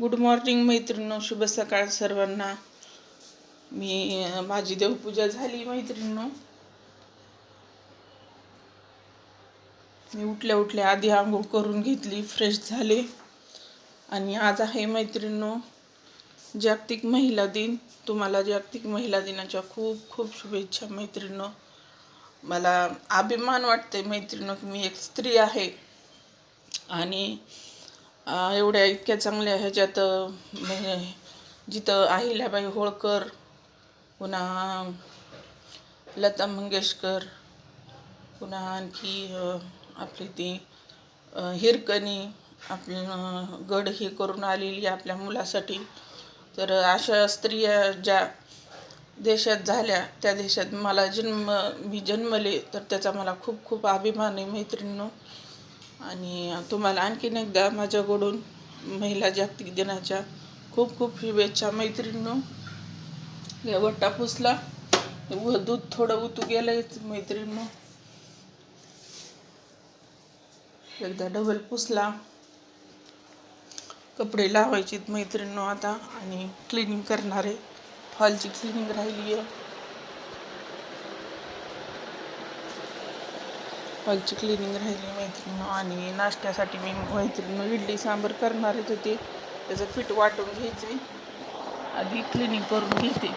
Good morning मैत्रिणींनो. शुभ सकाळ सर्वांना. मी माझी देवपूजा झाली मैत्रिणीनो. मी उठल्या उठल्या आधी आंघोळ करून घेतली फ्रेश झाले. आणि आज आहे मैत्रिणीनो जागतिक महिला दिन. तुम्हाला जागतिक महिला दिनाच्या खूप खूप शुभेच्छा मैत्रिणींनो. मला अभिमान वाटते मैत्रिणींनो की मी एक स्त्री आहे. आणि एवढ्या इतक्या चांगल्या ह्याच्यात म्हणजे जिथं अहिल्याबाई होळकर पुन्हा लता मंगेशकर पुन्हा आणखी आपली ती हिरकणी आपलं गड हे करून आलेली आपल्या मुलासाठी. तर अशा स्त्रिया ज्या देशात झाल्या त्या देशात मला जन्म मी जन्मले तर त्याचा मला खूप खूप अभिमान आहे मैत्रिणींनो. आणि तुम्हाला आणखीन एकदा माझ्याकडून महिला जागतिक दिनाच्या खूप खूप शुभेच्छा. मैत्रिणींनो या वट्टा पुसला. व दूध थोडं उतू गेलंय मैत्रिणींनो. एकदा डबल पुसला. कपडे लावायचे मैत्रिणींनो आता आणि क्लिनिंग करणार. आहे हॉलची क्लिनिंग राहिली आहे हॉलची क्लिनिंग राहिली मैत्रिणीनं आणि नाश्त्यासाठी मी मैत्रिणीनं इडली सांबर करणारच होते. त्याचं पीठ वाटून घ्यायचे आधी क्लिनिंग करून घेते.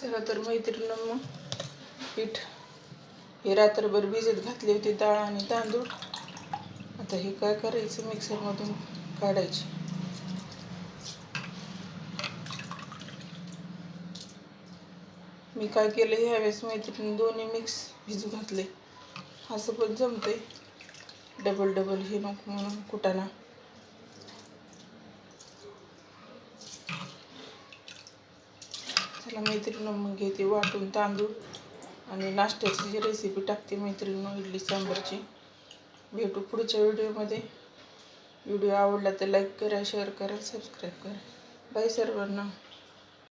चला तर मैत्रिणीनं मग. पीठ हे रात्रभर भिजत घातले होते डाळ आणि तांदूळ. आता हे काय करायचं मिक्सरमधून काढायचे? मी काय केलं ह्यावेळेस मैत्रिणी दोन्ही मिक्स भिजू घातले. असं पण जमते डबल डबल हे नको म्हणून कुटाणा. चला मैत्रिणी मग घेते वाटून तांदूळ आणि नाश्त्याची जी रेसिपी टाकते मैत्रिणी इडली सांबारची. भेटू पुढच्या व्हिडिओमध्ये. व्हिडिओ आवडला तर लाईक करा शेअर करा सबस्क्राईब करा. बाय सर्वांना.